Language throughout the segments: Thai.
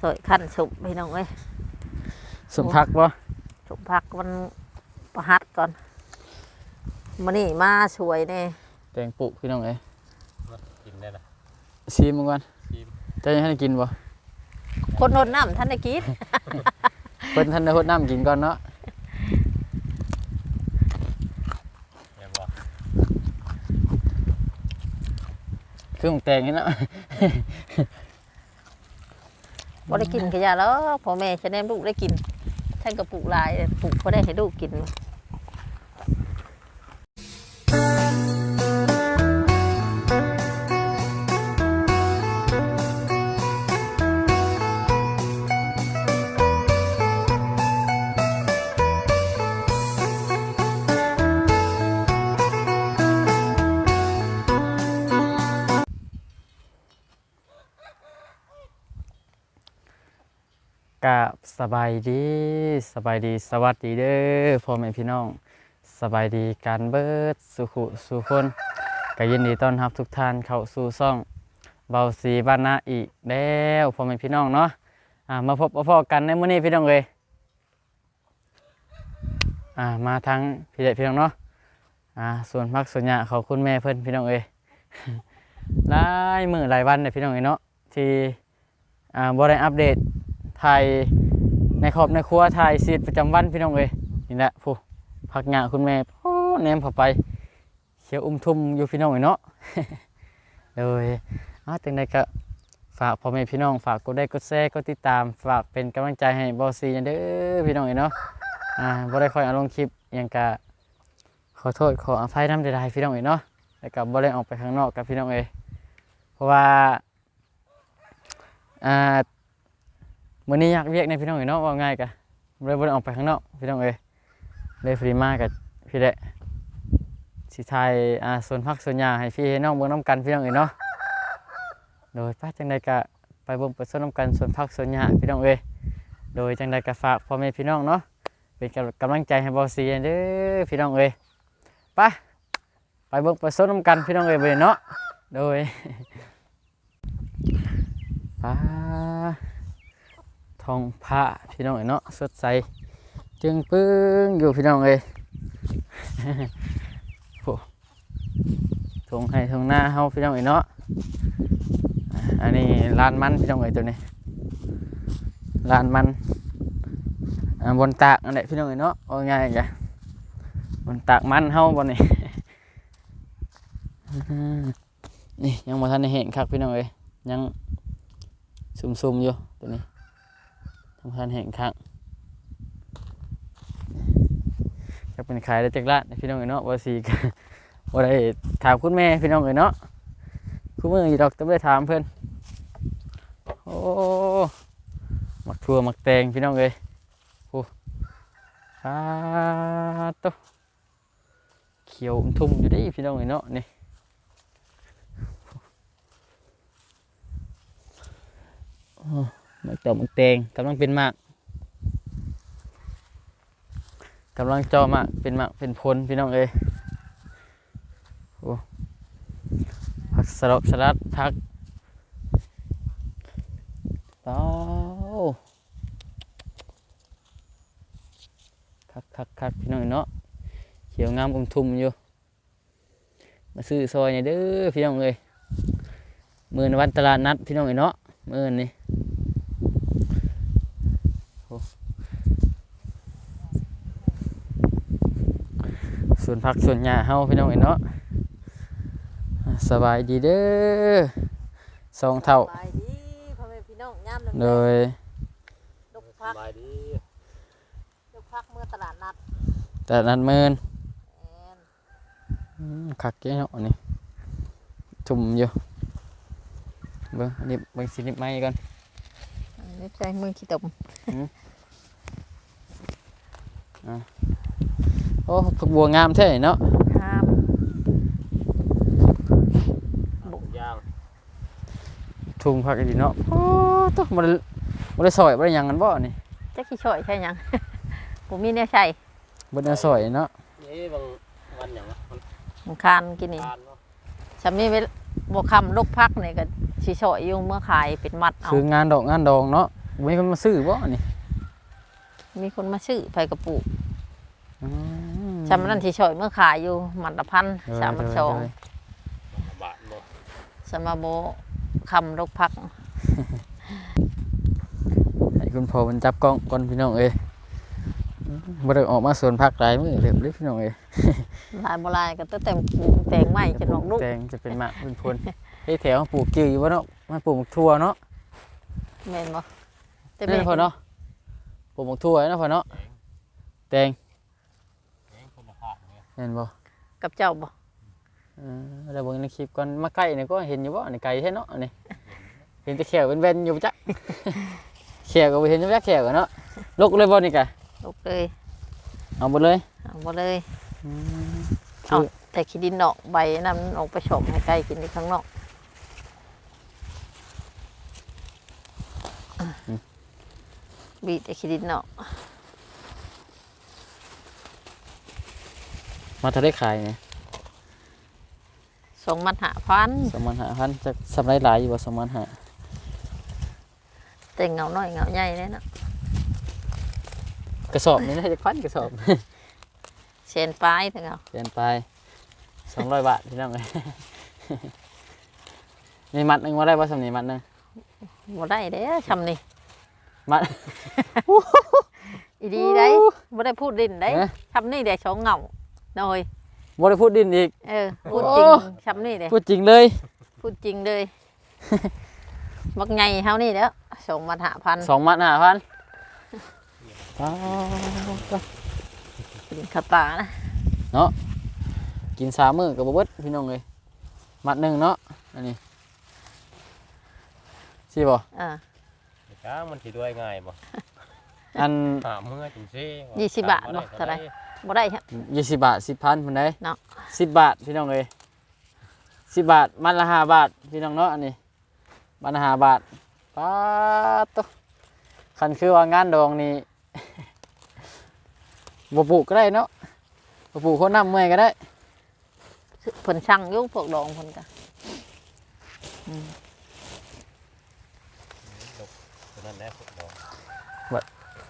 สวยขั้นสุกพี่น้องเอ้ยสมพักบ่สุกพักมันประหัดก่อนมานี่มาสวยแน่แตงปุพี่น้องเอ้ยกินได้ละชิมมันก่อนชิมจะยังให้กินบ่คนโนนน้ำท่านได้กินเพิ่นท่านได้ฮดน้ำกินก่อนเนาะแม่นบ่คือของแตงนี่เนาะ บ่ได้กินขยะแล้วพ่อแม่จะแนมลูกได้กินท่านก็ปลูกหลายปลูกพอได้ให้ลูกกิน กับสบายดีสบายดีสวัสดีเด้อพ่อแม่พี่น้อง สบายดีการเบิดสุขุสุคนก็ยินดีต้อนรับทุกท่านเข้าสู่ซ่องเบาสีบ้านนาอีกแล้วพ่อแม่พี่น้องเนาะอ่ามาพบมาพอกันในมื้อนี้พี่น้องเอ้ยอ่ามาทั้งพี่เด็กพี่น้องเนาะอ่าส่วนพักส่วนหยาเขาคุณแม่เพิ่อนพี่น้องเอ้ยหลายมื้อหลายวันเนี่ยพี่น้องเอ้ยเนาะที่อ่าบ่ได้อัปเดต ถ่ายในครอบในครัวถ่ายชีวิตประจำวันพี่น้องเอ้ยนี่แหละผู้พักงาคุณแม่โอ้แนมเข้าไปเขียวอุ้มทุ่มอยู่พี่น้องเอ้ยเนาะ เลยอาจังใดก็ฝากพ่อแม่พี่น้องฝากกดได้กดแชร์กดติดตามฝากเป็นกำลังใจให้บอสซีเด้อพี่น้องเอ้ยเนาะอ่าบ่ได้ค่อยเอาลงคลิปอิหยังกะขอโทษขออภัยน้ำใดๆพี่น้องเอ้ยเนาะแล้วก็บ่ได้ออกไปข้างนอกกับพี่น้องเอ้ยเพราะว่าอ่า มื่อนี้อยากเรียกในพี่น้องเอ๋ยเนาะว่าง่ายกะเลยบ่ได้ออกไปข้างนอกพี่น้องเอ๋ยเลยฟรีมากับพี่แหละสิทายอ่าส่วนพักส่วนหญ้าให้พี่น้องเบิ่งน้ำกันพี่น้องเอ๋ยเนาะโดยป้าจังใดกะไปเบิ่งไปส่วนน้ำกันส่วนพักส่วนหญ้าพี่น้องเอ๋ยโดยจังใดกะฝากพ่อแม่พี่น้องเนาะเป็นกำลังใจให้บอสีเด้อพี่น้องเอ๋ยไปไปเบิ่งไปส่วนน้ำกันพี่น้องเอ๋ยไปเนาะโดยไป้า ทองผ้าพี่น้องเอ๋เนาะสดใสจึงปึ้งอยู่พี่น้องเอ้ยโอ้ทงให้ทงหน้าเฮาพี่น้องเอ๋เนาะอันนี้ลานมันพี่น้องเอ๋ตัวนี้ลานมันบนตากอันไหนพี่น้องเอ๋เนาะเอาง่ายจ้ะบนตากมันเฮาบนนี้นี่ยังบ่ทันได้เห็นคักพี่น้องเอ๋ยยังซุ่มๆอยู่ตัวนี้ ทำพันแห่งครั้งจะเป็นขายได้จากร้านพี่น้องเอ๋เนาะว่าสีก็ว่าได้ถามคุณแม่พี่น้องเอ๋เนาะคุณมืออีดอกต้องได้ถามเพื่อนโอ้หมักทั่วหมักแตงพี่น้องเอ๋ยโอ้ปาดโตเขียวทุ่มอยู่ด้พี่น้องเอ๋เนาะนี่อ้ห มักเต่าหมักแตงกำลังเป็นหมากกำลังเจอหมากเป็นหมากเป็นพลพี่น้องเอ้ยโอ้ผักสลับสลัดผักเต้าคักคักคักพี่น้องเอ้เนาะเขียวงามอมทุ่มอยู่มาซื้อซอยเนี่ยเด้อพี่น้องเอ้ยมือนวันตลาดนัดพี่น้องเอ้ยเนาะมือนี่ วนผักส่วนหญ้าเฮาพี่น้องเอ๋ยเนาะอ่าสบายดีเด้อสองเท่าไปดีพ่อแม่พี่น้องย่ามโดยลูกสพักบายดีลูกพักเมื่อตลาดนัดแต่นั้นเมินแอนอืมคักเกี้เนาะอันนี่จุ่มอยู่เบิ่งอันนี้เบิ่งสินิบไม้ก่อนอันนี้ใช้มือขี้ตมโอ้ผักบัวงามแท้เนาะครับหมูย่างทุ่งผักอีดีเนาะโอ้ต้องบ่ได้บ่ได้ซอยบ่ได้หยังกันบ่นี่จักขี้ช่อยใช่หยังผมมีเนี่ยใช่บ่ได้ซอยเนาะนี่บางวันอย่างวะมันมันคานกินนี่ทานเนาะฉันมีเวลาบวคำลูกพักเนี่ยก็ชิช่อยอยู่เมื่อขายเป็นมัดเอา คืองานดอกงานดองเนาะอมีคนมาซื้อบ่นี่มีคนมาซื้อไปกระปุกอื มชำนั่นที่ช่อยเมื่อขายอยู่หมันละพันเออสามพันสองเออบาทบ่สมาโบคำรกพักให้คุณพ่อมันจับกล้องก่อนพี่น้องเอ้ยบ่ได้ออกมาสวนผักหลายมื้อเด้อเด้อพี่น้องเอ้ยลายโบลายก็ตั้งแต่ปลูกแตงไม้จะนอกลูกแตงจะเป็นหมากเป็นพลเฮ้ยแถวปลูกจืออยู่บ่เนาะมาปลูกหมกทั่วเนาะแม่นบ่แต่นี่แม่พอเนาะปลูกหมกทั่วเนาะพอเนาะแตง เองคนละภาค เนี่ยเห็นบ่กับเจ้าบ่เออแล้วเบิ่งในคลิปก่อนมาใกล้นี่ก็เห็นอยู่บ่นี่ไกลแท้เนาะอันนี่เห็นแต่แขวเป็นแว่นอยู่จักแขวก็บ่เห็นอยู่จักแขวก็เนาะลกเลยบ่นี่กะลูกเลยเอาหมดเลยเอาบ่เลยเอาแต่ขี้ดินออกใบนั้นมันออกไปชมให้ไก่กินที่ข้างนอกบีแต่ขี้ดินออก มาเท่าได้ขายนี่ส่งมันหาพัน2,500จะสำไรหลายอยู่บ่2,500แต่เงาน้อยเงาใหญ่เลยเนาะกระสอบนี่น่าจะพันกระสอบเชนปลายถึงเอาเปลี่ยนไป200บาทพี่น้องเอ้ยนี่มัดหนึงบ่ได้บ่สำนี้มัดหนึงบ่ได้เด้อชำนี่มัดอีดีได้บ่ได้พูดดินได้เอ๊ะชำนี่เดี๋ยวชงเหงา หน่อยบ่ได้พูดดินอีก เออพูดจริงโอ้ชำนี่เด้พูดจริงเลย พูดจริงเลย บักไงเฮานี่เด้อส่งมาหาพันสองมัดห้าพันกินข้าวตานะกินสามมื้อกับบ่เบิดพี่น้องเลยมัดหนึ่งเนาะอันนี้สิบ่อ่าจ้างมันสิด้วยง่ายบ่อัน หาเมื่อจังซี่ยี่สิบบาทบ่เท่าไหร บ่ได้ฮะยี่สิบบาทสิบพันคนใดเนาะสิบบาทพี่น้องเลยสิบบาทมัดละห้าบาทพี่น้องเนาะอันนี้มัดละห้าบาทป้าดโตคันคือว่างานดองนี่บ่ปลูกก็ได้เนาะบ่ปลูกคนน้ำเมื่อยก็ได้เพิ่นช่างอยุ่พวกดองเพิ่นก็ตัวนั้นแหละพวกดอก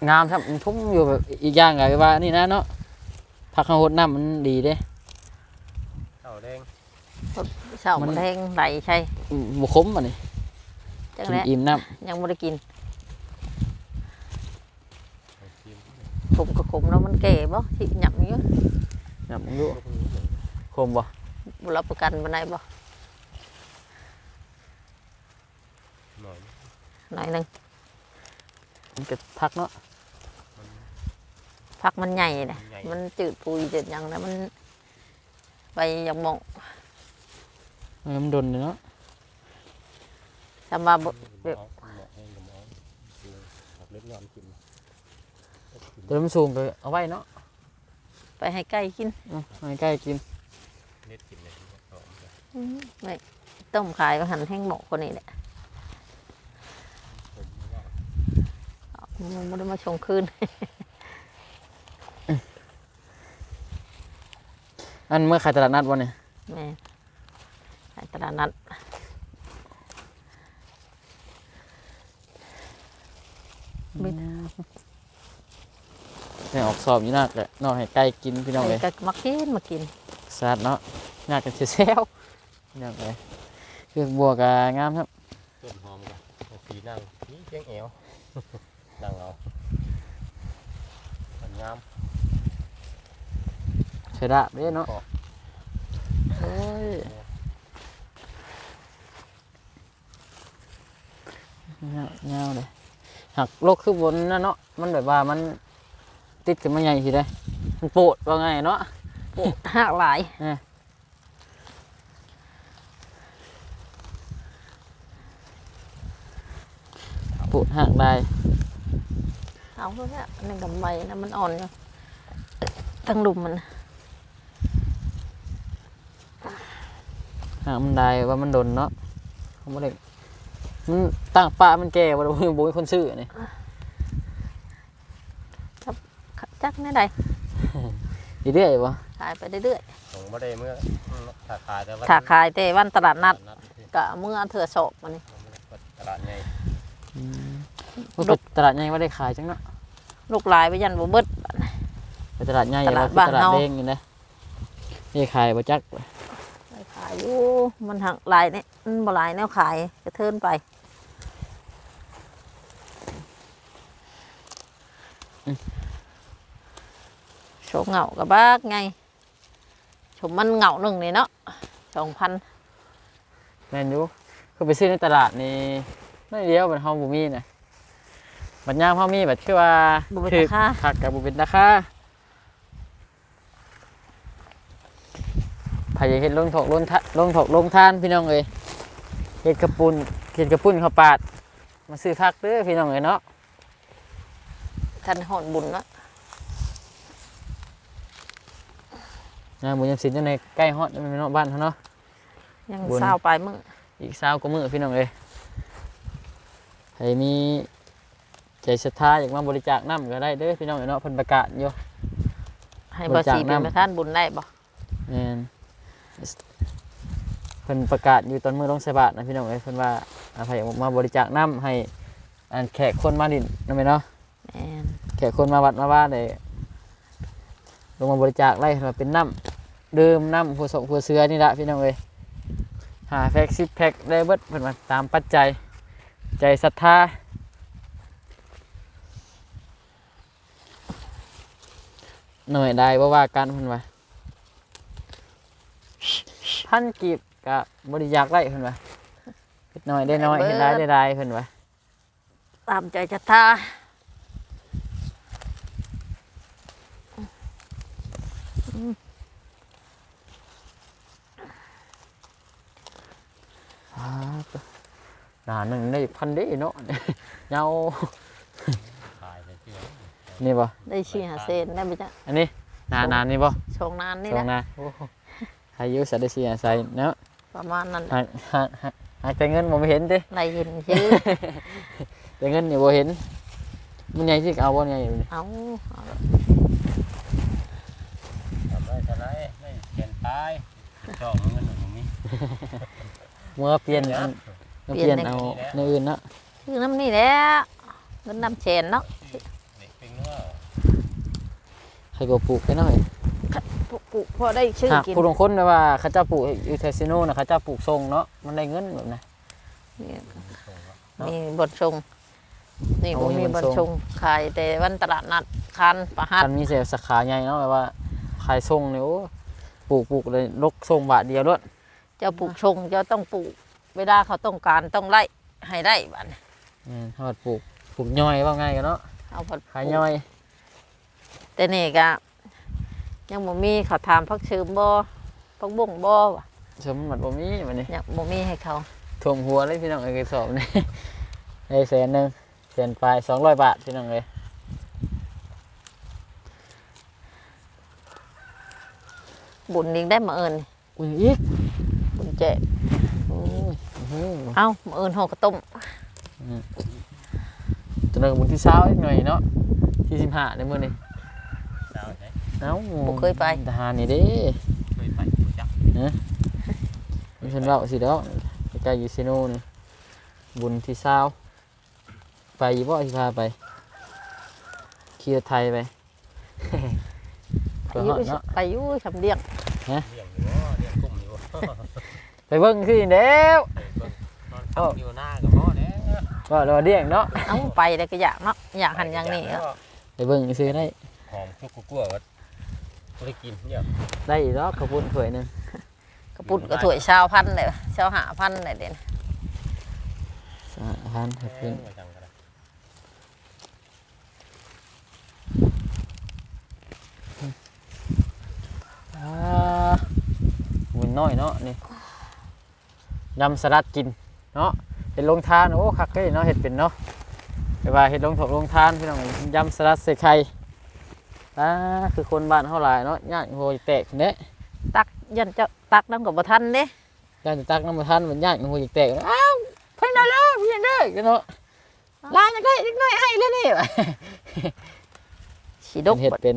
งามครับมันทุ่มอยู่แบบอีกอย่างก็ว่านี่นะเนาะ ผักข้าวโพดน้ำมันดีเด้เข้าแดงเช้ามัมันนแทงไหลใช่บุคมอันนี้จังกินแล้อิ่มน้ยังบ่ได้กินเอาชิมขมก็ขมแล้วมันแก่บ่สิหยับอยู่ำน้ำมึงดูพวกนี้หนึ่งคมบ่บ่รับประกันบ่ได้บ่หน่อยหน่อยหนึงมันก็พักเนาะ ผักมันใหญ่น่ะใหญ่ มันจืดปุยจืดหยังนะมันไปอยังมองเออมันดนเลยเนาะทำมาบ่เดี๋ยวเหมาะให้กับหมอดูผักเล็กน้อยกินตัวมันสูงก็เอาไว้เนาะไปให้ไก่กินอืมให้ใกล้กินเล็ดกินเลยหอมจ้ะไม่ต้มขายก็หันแห้งหมกคนนี้แหละผมว่ามันไม่ได้มาชงคืน อันเมื่อขายตลาดนัดวันนี้แม่ขายตลาดนัดบิดเนี่ยออกสอบอยู่นักแหละเนอกให้ใกล้กินพี่น้องเลยก็มากินมากินสาดเนาะนักกันเซลพี่น้องเลยคือบัวกบงามครับต้นหอมกันเอาสีนั่งนี่เพียงเอวนั่งเอามันงาม ใช้ได้เด้เนาะขอบโอ้ยเงาเงาเลยหักโลกคือบนนั่นเนาะมันแบบว่ามันติดกันมาใหญ่ทีได้มันโปดว่าไงเนาะหักหลายปวดหักได้เอาเถอะเนี่ยอันนี้กับใบนะมันอ่อนอยู่ทั้งดุมมัน หักมันได้ว่ามันโดนเนาะเขาไม่ได้มันตั้งปะมันแก่บ่ได้บ่มีคนซื้อนี่จักแนี่ใดอีเรื่อยบ่ขายไปเรื่อยผมไม่ได้เมื่อถ้าขายแต่ว่าๆถ้าขายแต่วันตลาดนัดนัดที่ก็เมื่อเถื่อโศกมันนี่ตลาดใหญ่อืมมันไปตลาดใหญ่ว่าได้ขายจังเนาะลูกหลายไปยันบ่เบิด ไปตลาดใหญ่ตลาดว่บ้านตลาดเฮา เด้งอยู่นะนี่ขายบ่จักไปขายอยู่มันหักหลายเนี่ยมันบ่หลายแนวขายกระเทินไปโชมเหงากับบ้ากไงชมมันเหงาหนึ่งนี่เนาะสองพันแม่นอยู่คือไปซื้อในตลาดนี่ไม่เดียวบัดเฮาบ่มีนะบัดยามเฮามีบัดคือว่าบ่เป็นถูรากคาคักกับบ่เป็นราคา ไผอยากเฮ็ดลงถกลงทะลงถกลงทานพี่น้องเอ้ยเฮ็ดกระปุนเฮ็ดกระปุนข้าวปาด มาซื้อผักเด้อพี่น้องเอ้ยเนาะทันหอนบุญเนาะงานบุญยามศิลป์อยู่ในใกล้ฮอดแม่นเนาะบ้านเฮาเนาะ ยังบุญ เศร้าไปมึงอีก20กว่ามื้อพี่น้องเอ้ยใครมีใจศรัทธาอยากมาบริจาคน้ำก็ได้เด้อพี่น้องเอ้ยเนาะเพิ่นประกาศอยู่ ให้บบริอจาคสีเป็นน้ำประธานบุญได้บ่แม่น เพิ่นประกาศอยู่ตอนมื้อลงใส่บาตรนะพี่น้องเอ้ยเพิ่นว่าอ่าใครอยากมาบริจาคน้ำให้อันแขกคนมาดินนั่นแม่นเนาะแม่นแขกคนมาวัดมาว่าได้ลงมาบริจาคไล่มาเป็นน้ำดื่มน้ำผัวสงผัวเสือนี่ละพี่น้องเอ้ยหาแพ็กซิปแพ็กได้เบิดเพิ่นมาตามปัจจัยใจศรัทธาหน่อยได้บ่ว่ากันเพิ่นว่า พันกีบกับบริจาคไล่เพิ่นว่าเฮ็ดน้อยได้น้อยเฮ็ดได้ได้ได้เพิ่นว่าตามใจจะท่าอ่าหนาหนึ่งได้พันเด้เนาะเงาขายเลยที่นี่บ่ได้ชีหาเซนได้ไหมจ๊ะอันนี้หนาหนานี่บ่ชงนานนี่ตรแหงละนะโอ้โห อายุสัตว์ได้เสียใส่เนาะประมาณนั้นหากหากหากหากแต่เงินบ่เห็นติไรเห็นชื่อแต่เงินนี่บ่เห็นมันใหญ่สิเอาบ่ใหญ่อยู่นี่เอาเอาทำได้เท่าไรไม่เขียนตายจองเงินหนึ่งตรงนี้เมื่อเปลี่ยนอันเมื่อเปลี่ยนเอาในอื่นเนาะชื่อน้ำนี่แหละเงินน้ำเชนเนาะเด็กเป็นเนื้อใครก็ปลูกไปหน่อย ปลูกปลูกพอได้ชื่อหากกินผู้ลงคนนะว่าเขาเจ้าปลูกอยู่เทซิโนนะเขาเจ้าปลูกทรงเนาะมันได้เงินแบบนั้น นี่เนาะมีบทชง นี่เอาผมมีมีบบททชชงงขายแต่วันตลาดนัดคันประหัดมันมีเสียสาขาใหญ่เนาะแบบว่าขายทรงเนี่ยโอ้ปลูกปลูกเลยลกทรงบาทเดียวด้วยเจ้าปลูกชงเจ้าต้องปลูก เวลาเขาต้องการต้องไล่ให้ได้บัดนี้อืมถ้าว่าปลูกปลูกย่อยว่าง่ายกันเนาะเอาผัดขายย่อยแต่นี่ก็ ยังบ่มีเขาถามพักชืมบ่พักบุ้งบ่วะสมบัติบ่มีมันนี่ยังบ่มีให้เขาท่วมหัวเลยพี่น้องเอ้ยกระสอบนี่ได้แสนหนึ่งแสนปลายสองร้อยบาทพี่น้องเลยบุญยิงได้มาเอิญอุ้ยอีกบุญแจกโอ้ยอื้อหือเอ้ามาเอิญห่อกระต้มจนถึงบุญที่เช้าอีกหน่อยเนาะที่สิบห้าในมื้อนี้สาวไหน เอ้าบ่เคยไป ทหารนี่เด้เคยไปรู้จักมีคนเล่าสิเด้อใกล้ๆอยู่ซิโน่นี่บุญที่เช้าไปอยู่บ่ที่พาไปขี่รถไทยไป ไปเพื่ออฮยู่อดเนาะ ไปอยู่ชำเลียงเลี้ยงอยู่ว่าเลี้ยงกุ้งอยู่ว่าไปเบิ่งคือเด้วนอนพักอยู่หน้ากับพ่อเนี่ยก็รอเดี่ยงเนาะ เอ้าไปแล้วก็อยากเนาะอยากหันอย่างนี้เนาะไปเบิ่งซื้อได้หอมกลัวกลัวๆว่า ไม่ได้กินเนี่ยได้อีกแล้วขาวปุ้นถ้วยหนึงกระปุกกระถวยชาวพันธุ์เลยชาวหาพันธุ์เลยเด่นสามพันให้เอเพิ่อนมาจังกันนะอ่าบุญน้อยเนาะนี่ยำสลัดกินเนาะเห็ดลงทานโอ้คักเอ้ยเนาะเห็ดเป็นเนาะไปว่าเห็ดลงถกลงทานพี่น้องยำสลัดใส่ไข่ อ่าคือคนบ้านเฮาหลายเนาะย่างโหยแตกเด้ตักยันเจ้าตักน้ำกับบ่ทันเด้ย่างจะตักน้ำมาทานมันย่างโหยแตกอ้าวเพิ่นเอาแล้วพี่เด้อกันเนาะลายจังได้อีกหน่อยให้เลยนี่สีดกเห็ดบ่เป็น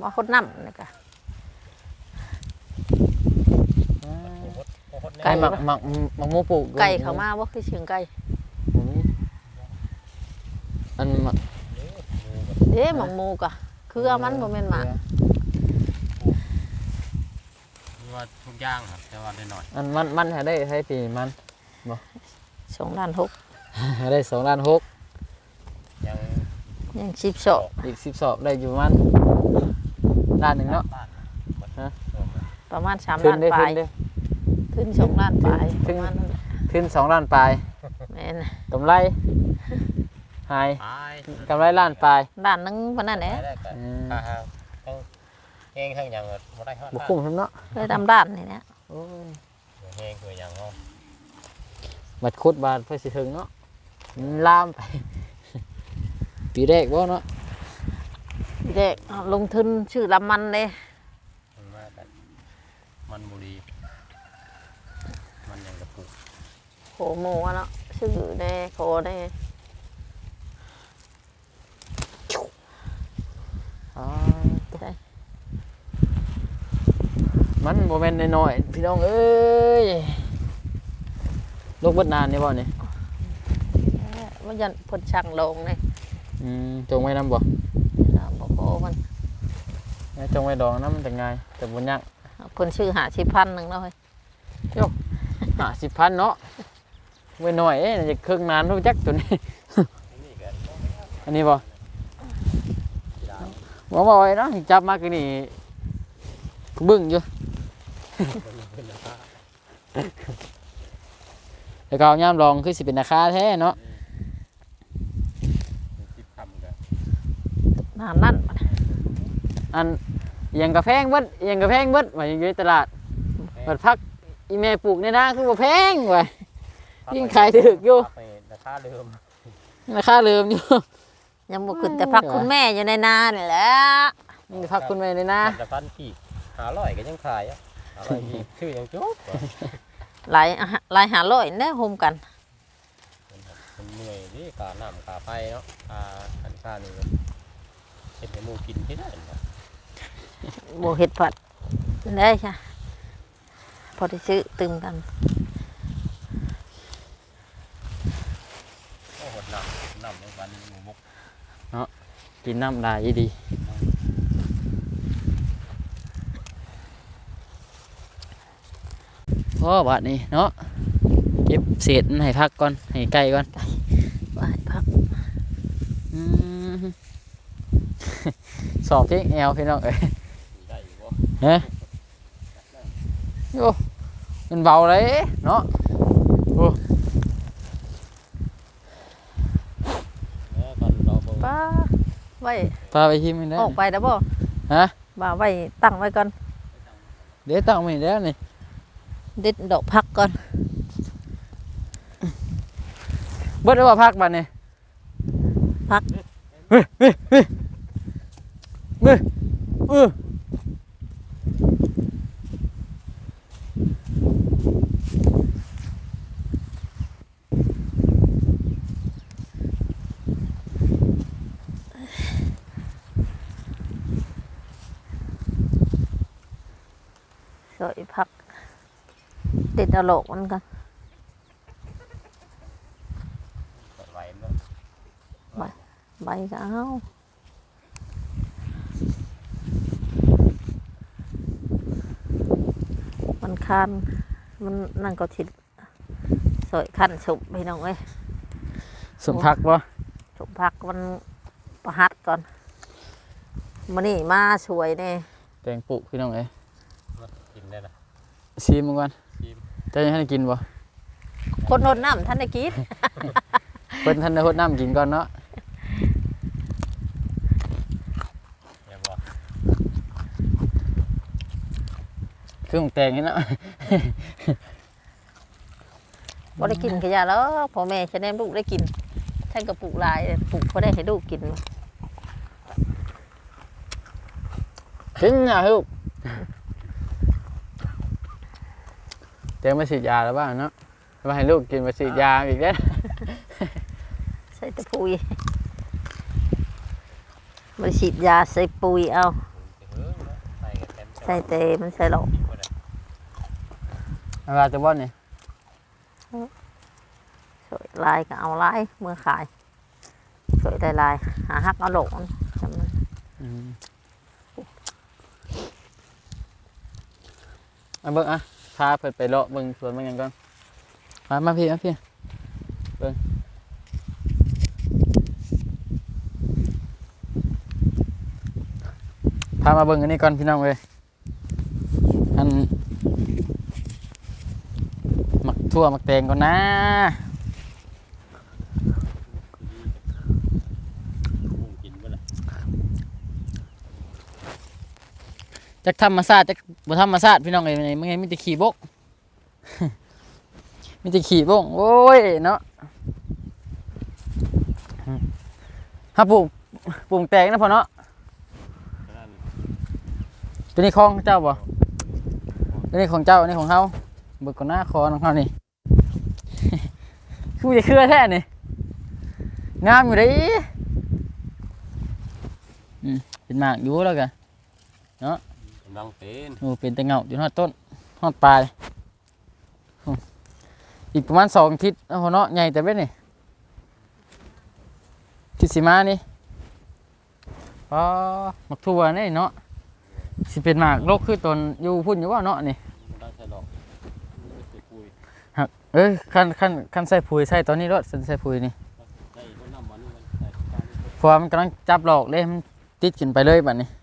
มาคนน้ำนี่ก็อ่าโอ้โหโอ้โหไก่หมักหมักหมักหมูปลูกไก่เขามาว่าคือเชียงไก่อืมอันมะเด้อหมูกับเด้หมองหมูกะ เครือมันบ่แม่นหมากมีว่าทุกอย่างครับแต่ว่าได้หน่อยอันมันมันให้ได้ให้ปีมันสองล้านหกให้ได้สองล้านหกยังยังสิบสองอีกสิบสอบได้อยู่ประมันล้านหนึ่งเนาะบ้านฮะประมาณสามขึ้นล้านได้ปขึ้ลานยได้ขึ้นสองล้านปลายถึปงระมาณนั้นแหละขึ้นสองล้านปลายแม่นกำไร หายตายกำไรล้านปลายล้านหนึงปานนั้นแหละได้ได้กันอืมค่าห้างทั้งเองทั้งอย่างบ่ได้ฮอดบุคุ้มทั้งเนาะได้ดำด้านนี่นะโอ้ยเฮงคืออย่างเฮาบัดคุดบาทเพื่อสิถึงเนาะมันลามไป ปีแรกบ่เนาะเด็กเอาลงทุนชื่อลำมันเลยมันมากันมันบุรีมันยังกระปุกโหหมูอะเนาะชื่อเด้โคเด้ อ๋อ ใช่ มันโมเมนต์น้อยๆพี่น้องเอ้ยลูกเบดนานนี่บ่นี่มันยันเพนช่างลงเลยอืมจงไว้น้ำบ่ลำบ่โคมันจงไว้ดองน้ำมันจะง่ายแต่บนยังเพนชื่อหาชิพันหนึ่งแล้วเฮ้ยห้าสิบพันเนาะไว้หน่อยเอ๊ะจะเครื่องนานรู้จักตัวนี้นี่กันอันนี้บ่ บ่บ่อยเนาะจับมาคือนี่บึ้งอยู่เป็นราคาแล้วก็เอาย่ามลองคือสิเป็นราคาแท้เนาะสิบคำกันนานนั่นอันเอียงกระแพงเบิดเอียงกระแพงเบิดว่าอยู่ในตลาดเปิดพักอีแม่ปลูกในนาคือบ่แพงว่ะ ยิ่งขายถูกอยู่ไปราคาเดิมราคาเริ่มอยู่ ยังบ่ขึ้นแต่พักคุณแม่อยู่ในนานี่แหละนี่พักคุณแม่ในนาแต่พันกี่หาร้อยก็ยังขายอะหาร้อยยี่ชื่อยังจุ๊บหลายอะฮะหลายหาร้อยเนี่ยโฮมกันมันเหนื่อยดิขาหนำขาไปเนาะขาอันข้านี่เห็นให้หมูกินที่ได้เนาะบเห็ดผัดได้ค่ะพอได้ซื้อตึมกัน โอ้โหหนำหนำในวันหมูมุก กินน้ำลายอีดีพอบาดนี้เนาะเก็บเศษมันให้พักก่อนให้ไก่ก่อนไหว้พักอืมสอบที่แอลพี่น้องเอ้ยได้อยู่บ่ฮะโอ้มันเบาเลยเนาะเออก่อนรอเบิ่ง ป้า ไว้พาไปชิมมันได้ออกไปแล้วบ่ฮะบ่าไว้ตั้งไว้ก่อนเดี๋ยวตั้งไม่แล้วนี่เด็ดดอกพักก่อนเบิดได้ว่าพักบัดนี่พักเฮ้ยเฮ้ยเฮ้ยเฮ้ยเออ สวยพัก เด็ดเอาโลกมันกันกดไว้เนาะใบก็เอามันคันมันนั่นก็ทิดสวยคันสุบพี่น้องเอ้ยสมพักบ่สมพักมันประหัดก่อนมันนี่มาสวยเน่แตงปุพี่น้องเอ้ยกินได้นะชิมมันก่อนชิม จะยังให้กินบ่คนรดน้ำท่านได้กินเพิ่นท่านได้หดน้ำกินก่อนเนาะอย่าบอกคือของแตงนี่เนาะบ่ได้กินขยะแล้วพ่อแม่ฉันแนมลูกได้กินท่านก็ปลูกหลายปลูกพอได้ให้ลูกกินกินอะลูก แตงมาฉีดยาแล้วบ้างเนาะมาให้ลูกกินมาฉีดยาอีกแล้วใส่แต่ปุ๋ยมาฉีดยาใส่ปุ๋ยเอาเออเนาะใส่กันเต็มใส่เตมันใส่หลอกกินบ่ได้เวลาจะบ่อนนี่สวยลายก็เอาลายเมื่อขายสวยได้ลายหาฮักเอาโหลกจำนั้นอืมมาเบิ่งอะ พาเพิ่นไปเลาะเบิ่งสวนมันหยังก่อนมามาพี่มาพี่เบิ่งพามาเบิ่งอันนี้ก่อนพี่น้องเว้ยอันมักทั่วมักแตงก่อนนะ มุ่งกินบ่ล่ะ จักธรรมศาสตร์จักบ่ธรรมศาสตร์พี่น้องเอ้ยมันไงมีแต่ขี่บกมีแต่ขี่บกโอ้ยเนาะฮะปลูกปลูกแตงนะพ่อเนาะตัวนี้ของเจ้าบ่ตัวนี้ของเจ้าอันนี้ของเฮาเบิกก่อนหน้าคอของเฮานี่คือมันจะเครือแท้นี่งามอยู่เด้อืมเป็นหมากอยู่แล้วกันกำลังเป็นโอ้เป็นแต่เงาอยู่ฮอดต้นฮอดปลายอืมอีกประมาณสองอาทิศเอาหัวเนาะใหญ่แต่เว้ยนี่ทิศสีมานี่อ๋อหมักทั่วนี่เนาะสิเป็นหมากโรคคือตนอยู่พุ่นอยู่ว่าเนาะนี่มันตั้งใจหรอกมันจะคุยเอ้ยขั้นขั้นขั้นใส่ปุ๋ยใส่ตอนนี้รถใส่ปุ๋ยนี่ได้ต้นน้ำมันนี่มันใส่ตามนี่เพราะว่ามันกำลังจับหลอกเลยมันติดกินไปเลยบัดนี้อ๋อ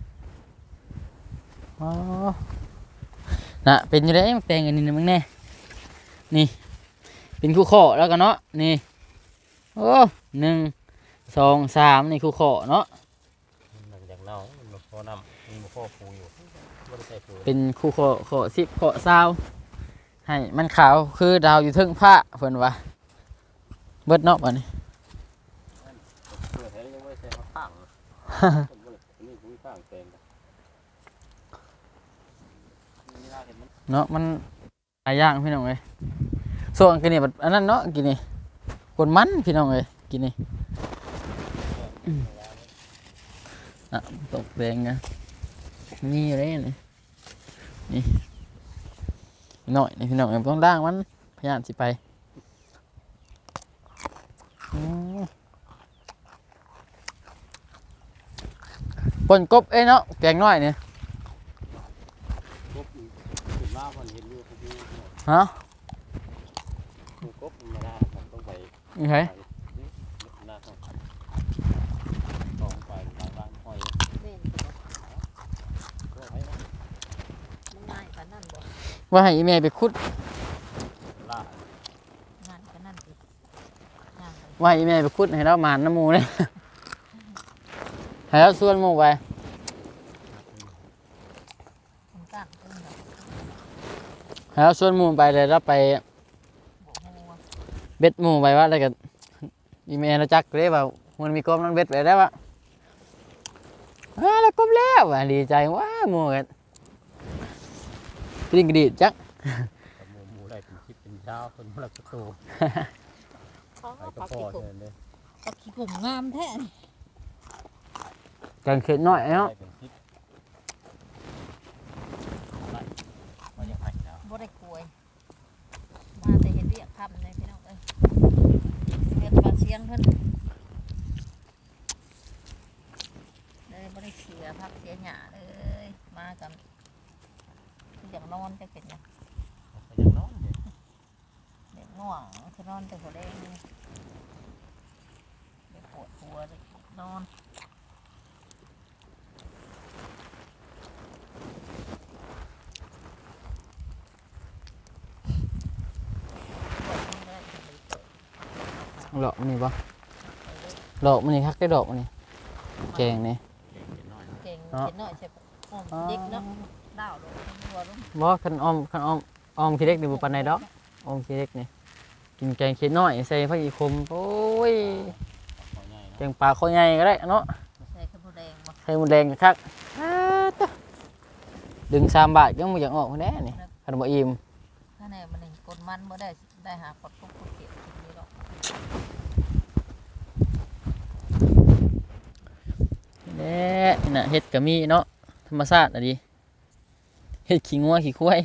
น่ะเป็นอยู่ได้มันแตงอันนี้นะมึงแน่นี่ เป็นคู่ข้อแล้วกันเนาะนี่โอ้หนึ่งสองสามนี่คู่ข้อเนาะมันอยากเน่ามันบ่พอน้ำมันบ่พอปูอยู่บ่ได้ใส่ปูเป็นคู่ข้อข้อสิบข้อซาวให้มันขาวคือดาวอยู่เทึงผ้าเพิ่นว่าเบิดเนาะบัดนี้เพื่อให้ยังไม่ได้ใส่ข้างๆผมก็เลยอันนี่ผมข้างแตงกันนี่น่า เนาะมันหาย่างพี่น้องเอ้ยส่วนกินนี่บัดอันนั้นเนาะกินนี่กนมันพี่น้องเอ้ยกินนี่อะตกแดงนะนี่อะไรนี่นี่หน่อยนี่พี่น้องเอ้ต้องด่างมันพยายามสิไปอืมปนกบเอ้เนาะแกงน้อยเนี่ย กบขึ้นมาพอนเห็นอยู่คือ ฮะกบมันมาได้ผมต้องไปนี่ไงหน้าห้องต้องไปหลังบ้านห้อยเล่นก็ให้มันมันง่ายกว่านั่นบ่ว่าให้อีเมลไปคุดล่าง่ายกว่านั่นอีกง่ายไปว่าให้อีเมลไปคุดให้เรามานน้ำหมูเนี่ยให้เราส่วนหมูไป มันตั้งขึ้นแบบ ให้เราส่วนหมูไปเลยเราไปบ่ฮู้ว่าเบ็ดหมูไปว่าอะไรกันอีเมลเราจักเลยว่ามันมีกลมนั้นเบ็ดไปได้วะอ่าแล้วกลมแล้วว่ะดีใจว้าหมูกันกริ่งกระดีดจักกับหมูหมูได้เป็นชิปเป็นเช้าคนพลักตูเขาไปกระปักพ่อขี้กุ่มเชิญเลยปักขี้กุ่มงามแท้นี่กันเข็ดน้อยเนาะได้เป็นชิปว่าอย่างไรแล้ว บ่ได้กลวยมาแต่เห็นเรียกคำเลยพี่น้องเอ้ยเรียกปากเสียงเพิ่นเลยบ่ได้เสียพักเสียหญ้าเลยมากันคืออย่างนอนจะเป็นหยัง ไปอย่างน้อยเนี่ย เด็กง่วงคือนอนแต่หัวแดงเลยเด็กปวดหัวเลยนอนปวด หัวเลยดอกมันนี่ปะดอกมันนี่คักได้ดอกมันนี่แกงนี่เก่งเก่งน้อยเก่งเก่งหน่อยใช่ปะอ้อมเด็กเนาะดาวลงหัวลงบ่คันออมคันออมออมขี้เล็กนี่บ่ปานใดดอกออมขี้เล็กนี่กินแกงเข็ดน้อยใส่ผักอีคมโอ้ยขอใหญ่เนาะแกงปลาข้าวใหญ่ก็ได้เนาะใส่ข้าวโพดแดงมาใส่หมูแดงคักอ้าตะดึงสามบาทยังบ่อยากออกแน่นี่คันบ่อิ่มถ้าแน่มันนี่กดมันบ่ได้ได้หาปลดปุ๊บปุ๊บเก็บกินนี่หรอก แน่นี่น่ะเฮ็ดก็มีเนาะธรรมชาติอะดิเฮ็ดขี้งัวขี้ควาย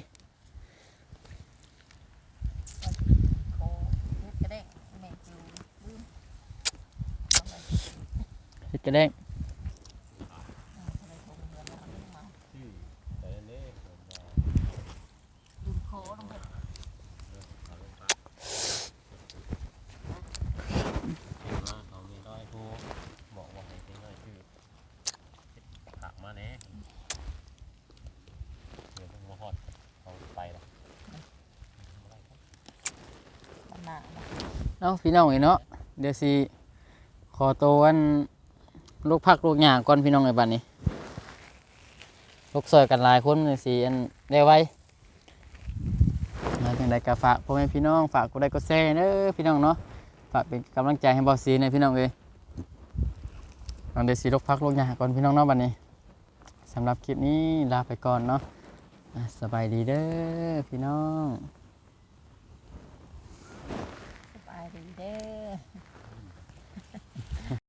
โคเฮ็ดกระเด้งแม่จิวลืมเอาไปเฮ็ดกระแดง ชื่อแต่อันนี้ผมว่า ดินโคลงไป เอาลงไปเห็นว่าเขามีน้อยผู้บอกว่าให้เป็นน้อยชื่อหักมาแน่เดี๋ยวเพิ่งมาฮอดเอาไปละ มัน หนาเอ้าพี่น้องเอ้ยเนาะเดี๋ยวสิขอตัวอันลูกพักลูกหญ้าก่อนพี่น้องไอ้บัดนี้ลูกซอยกันหลายคนเลยสิอันได้ไว้มาจังไดก็ฝากพ่อแม่พี่น้องฝากกดไลค์กดแชร์เด้อพี่น้องเนาะฝากเป็นกำลังใจให้บอสซีในพี่น้องเอ้ยเอาเดี๋ยวสิลูกพักลูกหญ้าก่อนพี่น้องเนาะบัดนี้สำหรับคลิปนี้ลาไปก่อนเนาะสบายดีเด้อพี่น้อง